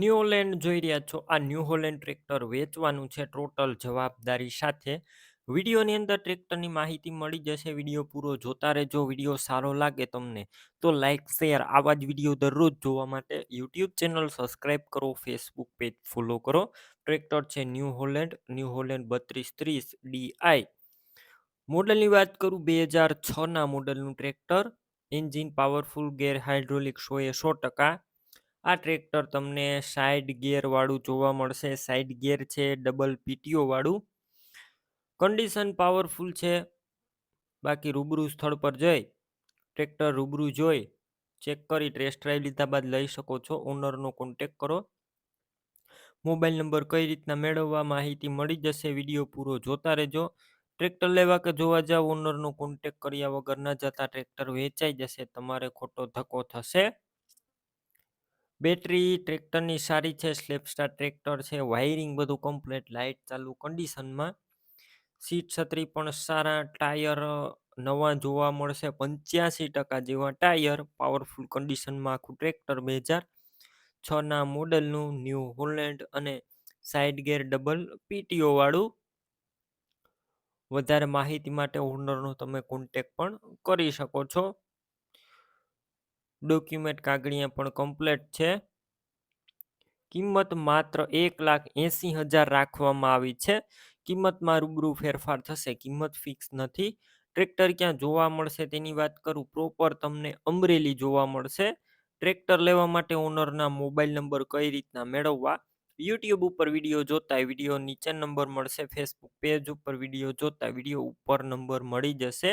New Holland જોઈ રહ્યા છો. આ ન્યૂ હોલેન્ડ ટ્રેક્ટર વેચવાનું છે ટોટલ જવાબદારી સાથે. વિડીયોની અંદર ટ્રેક્ટરની માહિતી મળી જશે. વીડિયો પૂરો જોતા રહેજો. વીડિયો સારો લાગે તમને તો લાઇક શેર આવા જ વીડિયો દરરોજ જોવા માટે યુટ્યુબ ચેનલ સબસ્ક્રાઈબ કરો. ફેસબુક પેજ ફોલો કરો. ટ્રેક્ટર છે ન્યૂ હોલેન્ડ ન્યૂ હોલેન્ડ બત્રીસ ત્રીસ ડીઆઈ મોડલની વાત કરું બે હજાર છના મોડલનું tractor. Engine powerful, gear hydraulic સો એ સો ટકા. આ ટ્રેક્ટર તમને સાઈડ ગિયરવાળું જોવા મળશે. સાઈડ ગિયર છે, ડબલ પીટીઓવાળું કન્ડિશન પાવરફુલ છે. બાકી રૂબરૂ સ્થળ પર જઈ, ટ્રેક્ટર રૂબરૂ જોઈ, ચેક કરી, ટેસ્ટ ડ્રાઈવ લીધા બાદ લઈ શકો છો. ઓનરનો કોન્ટેક કરો. મોબાઈલ નંબર કઈ રીતના મેળવવા માહિતી મળી જશે વીડિયો પૂરો જોતા રહેજો. ટ્રેક્ટર લેવા કે જોવા જાવ, ઓનરનો કોન્ટેક કર્યા વગર ન જતા ટ્રેક્ટર વેચાઈ જશે. તમારે ખોટો ધક્કો થશે. બેટરી, ટ્રેક્ટરની સારી છે, સ્લેપસ્ટાર ટ્રેક્ટર છે, વાયરિંગ બધું કમ્પ્લીટ, લાઇટ ચાલુ, કન્ડિશનમાં. સીટ છત્રી પણ સારા, ટાયર નવા જોવા મળશે, પંચ્યાસી ટકા જેવા ટાયર, પાવરફુલ કન્ડિશનમાં આખું ટ્રેક્ટર બે હજાર છના મોડલનું, ન્યૂ હોલેન્ડ અને સાઇડ ગેર ડબલ પીટીઓ વાળું. વધારે માહિતી માટે ઓનરનો તમે કોન્ટેક પણ કરી શકો છો. ડોક્યુમેન્ટ કાગળિયા પણ કમ્પ્લેટ છે. કિંમત માત્ર એક લાખ એંસી હજાર રાખવામાં આવી છે. કિંમતમાં રૂબરૂ ફેરફાર થશે, કિંમત ફિક્સ નથી. ટ્રેક્ટર ક્યાં જોવા મળશે તેની વાત કરું પ્રોપર તમને અમરેલી જોવા મળશે. ટ્રેક્ટર લેવા માટે ઓનરના મોબાઈલ નંબર કઈ રીતના મેળવવા? યુટ્યુબ ઉપર વીડિયો જોતા વીડિયો નીચે નંબર મળશે ફેસબુક પેજ ઉપર વીડિયો જોતા વીડિયો ઉપર નંબર મળી જશે.